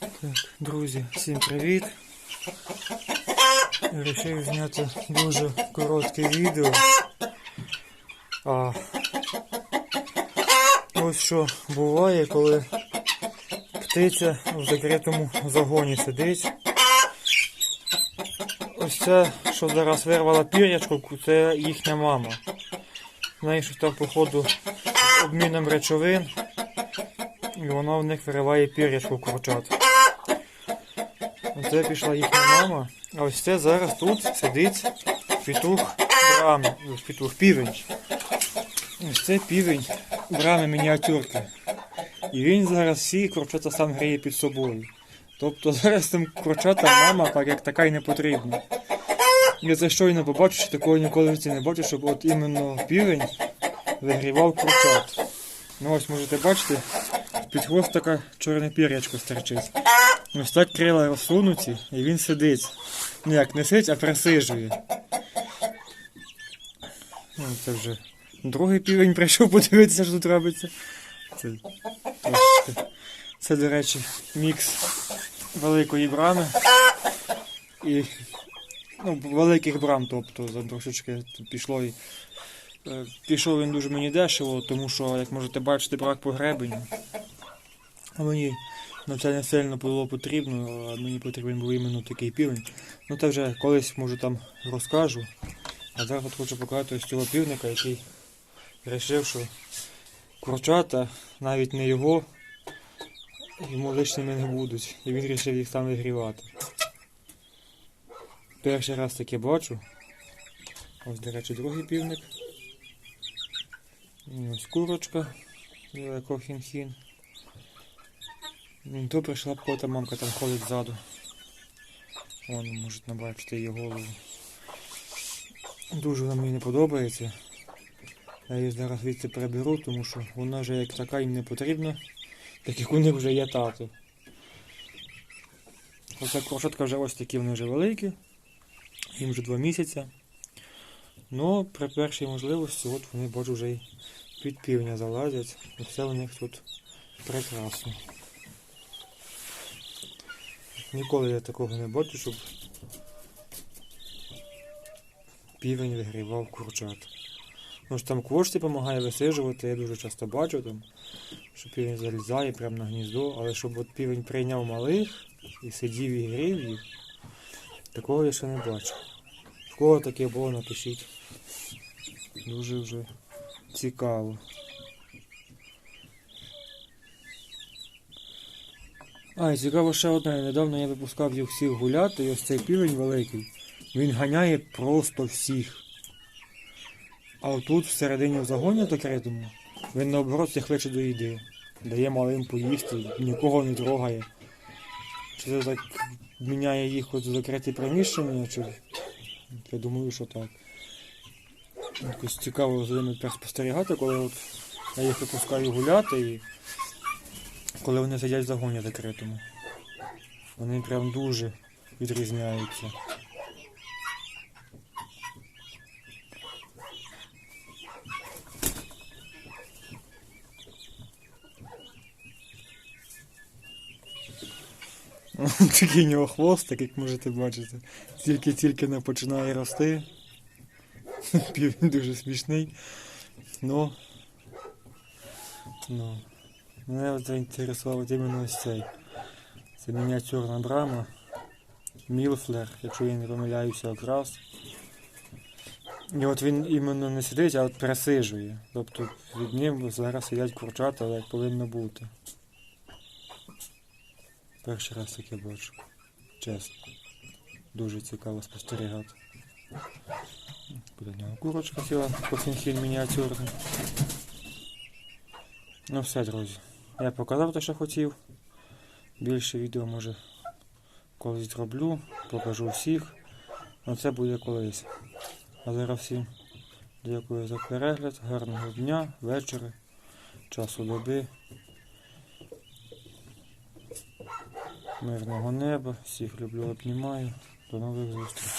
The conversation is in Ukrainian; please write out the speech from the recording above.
Так, друзі, всім привіт. Рішив зняти дуже коротке відео. А ось що буває, коли птиця в закритому загоні сидить. Ось це, що зараз вирвала пір'ячку, це їхня мама. Неї там, походу, обміном речовин. І вона в них вириває пір'ячку курчат. Оце пішла їхня мама. А ось це зараз тут сидить петух брами. Петух півень. Ось це півень брами мініатюрки. І він зараз всі курчата сам гріє під собою. Тобто зараз тим курчатам мама так як така й не потрібна. Я це щойно побачив, що такого ніколи в житті не бачив, щоб от іменно півень вигрівав курчат. Ну ось можете бачити, під хвостика чорне пір'ячко стерчить. Ось так крила розсунуті, і він сидить. Ну як не сидить, а присижує. Ну, це вже другий півень прийшов подивитися, що тут робиться. Це, трошки- це до речі, мікс великої брами і ну, великих брам, тобто за трошечки пішло і. е, Пішов він дуже мені дешево, тому що, як можете бачити, брак по гребеню. А мені не сильно було потрібно, а мені потрібен був іменно такий півень. Ну це вже колись може там розкажу. А зараз от хочу показати ось цього півника, який вирішив, що курчата навіть не його, йому лишніми не будуть. І він вирішив їх сам вигрівати. Перший раз таке бачу. Ось, до речі, другий півник. І ось курочка, хін-хін. Ну, То прийшла кота мамка там ходить ззаду. Вон можуть набачити її голову. Дуже вона мені не подобається. Я її зараз звідси приберу, тому що вона вже як така їм не потрібна, так як у них вже є тато. Оця крошатка вже ось такі вони вже великі. Їм вже два місяці. Ну, при першій можливості от вони бачу вже й під півня залазять. І все у них тут прекрасно. Ніколи я такого не бачу, щоб півень вигрівав курчат. Може там квошці допомагає висижувати, я дуже часто бачу там, що півень залізає прямо на гніздо, але щоб от півень прийняв малих і сидів і грів їх, такого я ще не бачу. В кого таке було, напишіть. Дуже вже цікаво. А, і цікаво ще одне. Недавно я випускав їх всіх гуляти, і ось цей півень великий. Він ганяє просто всіх. А отут всередині в загоні закритому, він наоборот всіх кличе до їди. Дає малим поїсти, нікого не трогає. Чи це так міняє їх от закриті приміщення, чи. Я думаю, що так. Якось цікаво за ними спостерігати, коли от я їх випускаю гуляти і коли вони сидять в загоні закритому. Вони прям дуже відрізняються. Такий у нього хвостик, як можете бачити. Тільки-тільки не починає рости. Півень дуже смішний. Ну. Ну. Мене заінтересував іменно ось цей. Це мініатюрна брама. Мілфлер, якщо я не помиляюся якраз. І от він іменно не сидить, а от присижує. Тобто від ним зараз сидять курчата, як повинно бути. Перший раз таке бачу. Чесно. Дуже цікаво спостерігати. Біля нього курочка ціла, кофінхін мініатюрний. Ну все, друзі. Я показав те, що хотів. Більше відео може колись зроблю, покажу всіх. Ну це буде колись. А зараз всім дякую за перегляд, гарного дня, вечора, часу доби. Мирного неба, всіх люблю, обнімаю. До нових зустрічей.